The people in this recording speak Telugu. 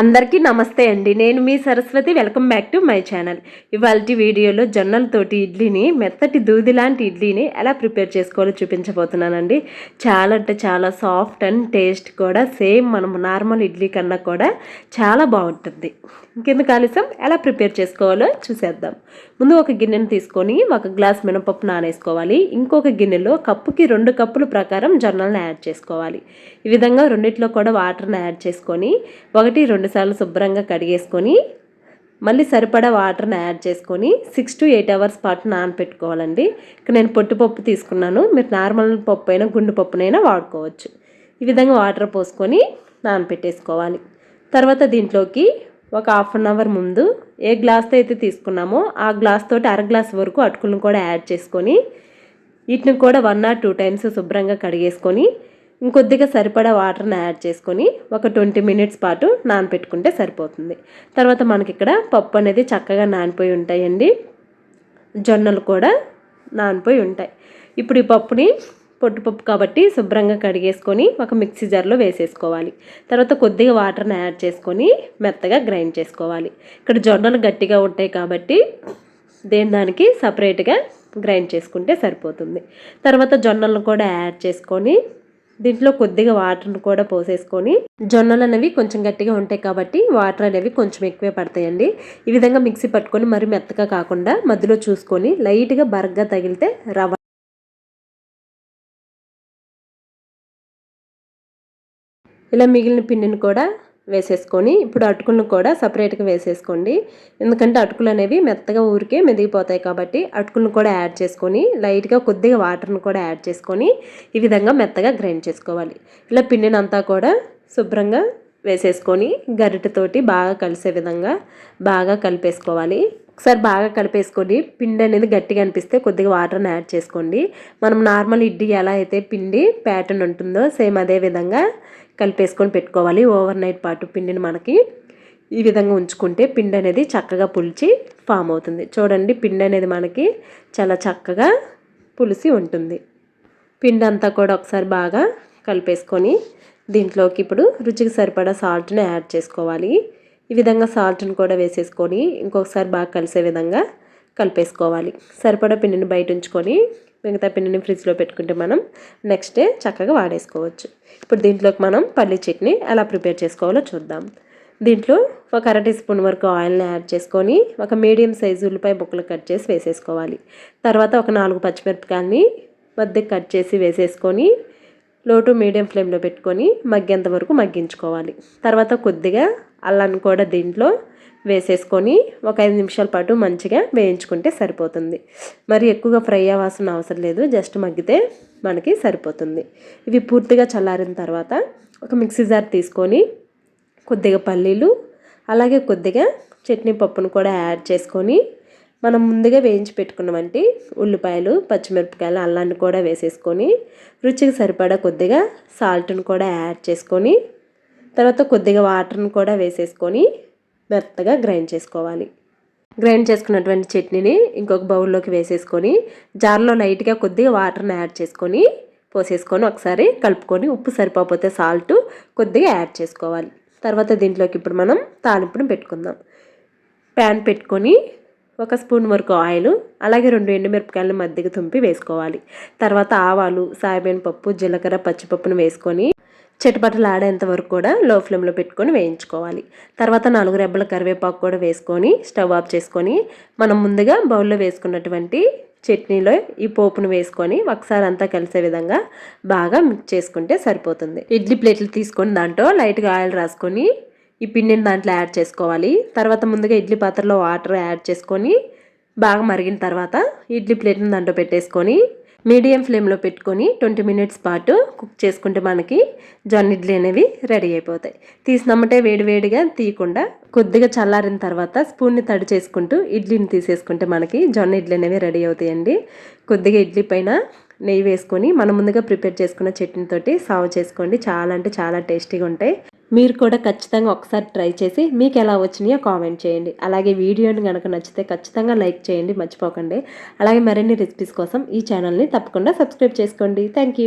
అందరికీ నమస్తే అండి. నేను మీ Saraswathi. Welcome back to my channel. ఇవాళ వీడియోలో జొన్నలతోటి ఇడ్లీని మెత్తటి దూది లాంటి ఇడ్లీని ఎలా ప్రిపేర్ చేసుకోవాలో చూపించబోతున్నానండి. చాలా అంటే చాలా సాఫ్ట్ అండ్ టేస్ట్ కూడా సేమ్ మనం నార్మల్ ఇడ్లీ కన్నా కూడా చాలా బాగుంటుంది. ఇంకెందుకు ఆలస్యం? ఎలా ప్రిపేర్ చేసుకోవాలో చూసేద్దాం. ముందు ఒక గిన్నెను తీసుకొని ఒక గ్లాస్ మినపప్పు నానేసుకోవాలి. ఇంకొక గిన్నెలో కప్పుకి రెండు కప్పుల ప్రకారం జొన్నలను యాడ్ చేసుకోవాలి. ఈ విధంగా రెండిట్లో కూడా వాటర్ని యాడ్ చేసుకొని ఒకటి రెండు రెండుసార్లు శుభ్రంగా కడిగేసుకొని మళ్ళీ సరిపడా వాటర్ని యాడ్ చేసుకొని సిక్స్ టు ఎయిట్ అవర్స్ పాటు నానపెట్టుకోవాలండి. ఇక్కడ నేను పొట్టుపప్పు తీసుకున్నాను. మీరు నార్మల్ పప్పు అయినా గుండు పప్పునైనా వాడుకోవచ్చు. ఈ విధంగా వాటర్ పోసుకొని నానపెట్టేసుకోవాలి. తర్వాత దీంట్లోకి ఒక హాఫ్ అన్ అవర్ ముందు ఏ గ్లాస్తో అయితే తీసుకున్నామో ఆ గ్లాస్ తోటి అర గ్లాస్ వరకు అటుకులను కూడా యాడ్ చేసుకొని వీటిని కూడా వన్ ఆర్ టూ టైమ్స్ శుభ్రంగా కడిగేసుకొని ఇంకొద్దిగా సరిపడా వాటర్ని యాడ్ చేసుకొని ఒక ట్వంటీ మినిట్స్ పాటు నానపెట్టుకుంటే సరిపోతుంది. తర్వాత మనకి ఇక్కడ పప్పు అనేది చక్కగా నానిపోయి ఉంటాయండి. జొన్నలు కూడా నానిపోయి ఉంటాయి. ఇప్పుడు ఈ పప్పుని పొట్టుపప్పు కాబట్టి శుభ్రంగా కడిగేసుకొని ఒక మిక్సీ జార్లో వేసేసుకోవాలి. తర్వాత కొద్దిగా వాటర్ని యాడ్ చేసుకొని మెత్తగా గ్రైండ్ చేసుకోవాలి. ఇక్కడ జొన్నలు గట్టిగా ఉంటాయి కాబట్టి దేని దానికి సపరేట్గా గ్రైండ్ చేసుకుంటే సరిపోతుంది. తర్వాత జొన్నలను కూడా యాడ్ చేసుకొని దీంట్లో కొద్దిగా వాటర్ను కూడా పోసేసుకొని జొన్నలు అనేవి కొంచెం గట్టిగా ఉంటాయి కాబట్టి వాటర్ అనేవి కొంచెం ఎక్కువే పడతాయండి. ఈ విధంగా మిక్సీ పట్టుకొని మరి మెత్తగా కాకుండా మధ్యలో చూసుకొని లైట్గా బరగ్గా తగిలితే రవ్వ ఇలా మిగిలిన పిండిని కూడా వేసేసుకొని ఇప్పుడు అటుకులను కూడా సపరేట్గా వేసేసుకోండి. ఎందుకంటే అటుకులు అనేవి మెత్తగా ఊరికే మెదిగిపోతాయి కాబట్టి అటుకులను కూడా యాడ్ చేసుకొని లైట్గా కొద్దిగా వాటర్ను కూడా యాడ్ చేసుకొని ఈ విధంగా మెత్తగా గ్రైండ్ చేసుకోవాలి. ఇలా పిండినంతా కూడా శుభ్రంగా వేసేసుకొని గరిటతోటి బాగా కలిసే విధంగా బాగా కలిపేసుకోవాలి. ఒకసారి బాగా కలిపేసుకొని పిండి అనేది గట్టిగా అనిపిస్తే కొద్దిగా వాటర్ని యాడ్ చేసుకోండి. మనం నార్మల్ ఇడ్లీ ఎలా అయితే పిండి ప్యాటర్న్ ఉంటుందో సేమ్ అదే విధంగా కలిపేసుకొని పెట్టుకోవాలి. ఓవర్ నైట్ పాటు పిండిని మనకి ఈ విధంగా ఉంచుకుంటే పిండి అనేది చక్కగా పులిచి ఫామ్ అవుతుంది. చూడండి పిండి అనేది మనకి చాలా చక్కగా పులిసి ఉంటుంది. పిండి అంతా కూడా ఒకసారి బాగా కలిపేసుకొని దీంట్లోకి ఇప్పుడు రుచికి సరిపడా సాల్ట్ని యాడ్ చేసుకోవాలి. ఈ విధంగా సాల్ట్ని కూడా వేసేసుకొని ఇంకొకసారి బాగా కలిసే విధంగా కలిపేసుకోవాలి. సరిపడా పిండిని బయట ఉంచుకొని మిగతా పిండిని ఫ్రిడ్జ్లో పెట్టుకుంటే మనం నెక్స్ట్ డే చక్కగా వాడేసుకోవచ్చు. ఇప్పుడు దీంట్లోకి మనం పల్లి చట్నీ ఎలా ప్రిపేర్ చేసుకోవాలో చూద్దాం. దీంట్లో ఒక అర టీ స్పూన్ వరకు ఆయిల్ని యాడ్ చేసుకొని ఒక మీడియం సైజు ఉల్లిపాయ ముక్కలు కట్ చేసి వేసేసుకోవాలి. తర్వాత ఒక నాలుగు పచ్చిమిరపకాయలని మధ్య కట్ చేసి వేసేసుకొని లో టు మీడియం ఫ్లేమ్లో పెట్టుకొని మగ్గేంత వరకు మగ్గించుకోవాలి. తర్వాత కొద్దిగా అల్లాన్ని కూడా దీంట్లో వేసేసుకొని ఒక ఐదు నిమిషాల పాటు మంచిగా వేయించుకుంటే సరిపోతుంది. మరి ఎక్కువగా ఫ్రై అవ్వాల్సిన అవసరం లేదు జస్ట్ మగ్గితే మనకి సరిపోతుంది. ఇవి పూర్తిగా చల్లారిన తర్వాత ఒక మిక్సీ జార్ తీసుకొని కొద్దిగా పల్లీలు అలాగే కొద్దిగా చట్నీ పప్పును కూడా యాడ్ చేసుకొని మనం ముందుగా వేయించి పెట్టుకున్నామంటే ఉల్లిపాయలు పచ్చిమిరపకాయలు అల్లాన్ని కూడా వేసేసుకొని రుచికి సరిపడా కొద్దిగా సాల్ట్ని కూడా యాడ్ చేసుకొని తర్వాత కొద్దిగా వాటర్ని కూడా వేసేసుకొని మెత్తగా గ్రైండ్ చేసుకోవాలి. గ్రైండ్ చేసుకున్నటువంటి చట్నీని ఇంకొక బౌల్లోకి వేసేసుకొని జార్లో లైట్గా కొద్దిగా వాటర్ని యాడ్ చేసుకొని పోసేసుకొని ఒకసారి కలుపుకొని ఉప్పు సరిపోతే సాల్ట్ కొద్దిగా యాడ్ చేసుకోవాలి. తర్వాత దీంట్లోకి ఇప్పుడు మనం తాలింపును పెట్టుకుందాం. ప్యాన్ పెట్టుకొని ఒక స్పూన్ వరకు ఆయిల్ అలాగే రెండు ఎండుమిరపకాయలను మధ్యకి తుంపి వేసుకోవాలి. తర్వాత ఆవాలు సాయబీన్ పప్పు జీలకర్ర పచ్చిపప్పును వేసుకొని చెట్టుపట్టలు ఆడేంత వరకు కూడా లో ఫ్లేమ్లో పెట్టుకొని వేయించుకోవాలి. తర్వాత నాలుగు రెబ్బల కరివేపాకు కూడా వేసుకొని స్టవ్ ఆఫ్ చేసుకొని మనం ముందుగా బౌల్లో వేసుకున్నటువంటి చట్నీలో ఈ పోపును వేసుకొని ఒకసారి అంతా కలిసే విధంగా బాగా మిక్స్ చేసుకుంటే సరిపోతుంది. ఇడ్లీ ప్లేట్లు తీసుకొని దాంట్లో లైట్గా ఆయిల్ రాసుకొని ఈ పిండిని దాంట్లో యాడ్ చేసుకోవాలి. తర్వాత ముందుగా ఇడ్లీ పాత్రలో వాటర్ యాడ్ చేసుకొని బాగా మరిగిన తర్వాత ఇడ్లీ ప్లేట్ని దాంట్లో పెట్టేసుకొని మీడియం ఫ్లేమ్లో పెట్టుకొని ట్వంటీ మినిట్స్ పాటు కుక్ చేసుకుంటే మనకి జొన్న ఇడ్లీ అనేవి రెడీ అయిపోతాయి. తీసినమ్మటే వేడివేడిగా తీయకుండా కొద్దిగా చల్లారిన తర్వాత స్పూన్ని తడి చేసుకుంటూ ఇడ్లీని తీసేసుకుంటే మనకి జొన్న ఇడ్లీ అనేవి రెడీ అవుతాయండి. కొద్దిగా ఇడ్లీ పైన నెయ్యి వేసుకొని మనం ముందుగా ప్రిపేర్ చేసుకున్న చట్నీతోటి సాగు చేసుకోండి. చాలా అంటే చాలా టేస్టీగా ఉంటాయి. మీరు కూడా ఖచ్చితంగా ఒకసారి ట్రై చేసి మీకు ఎలా వచ్చినాయో కామెంట్ చేయండి. అలాగే వీడియోని కనుక నచ్చితే ఖచ్చితంగా లైక్ చేయండి మర్చిపోకండి. అలాగే మరిన్ని రెసిపీస్ కోసం ఈ ఛానల్ని తప్పకుండా సబ్స్క్రైబ్ చేసుకోండి. థ్యాంక్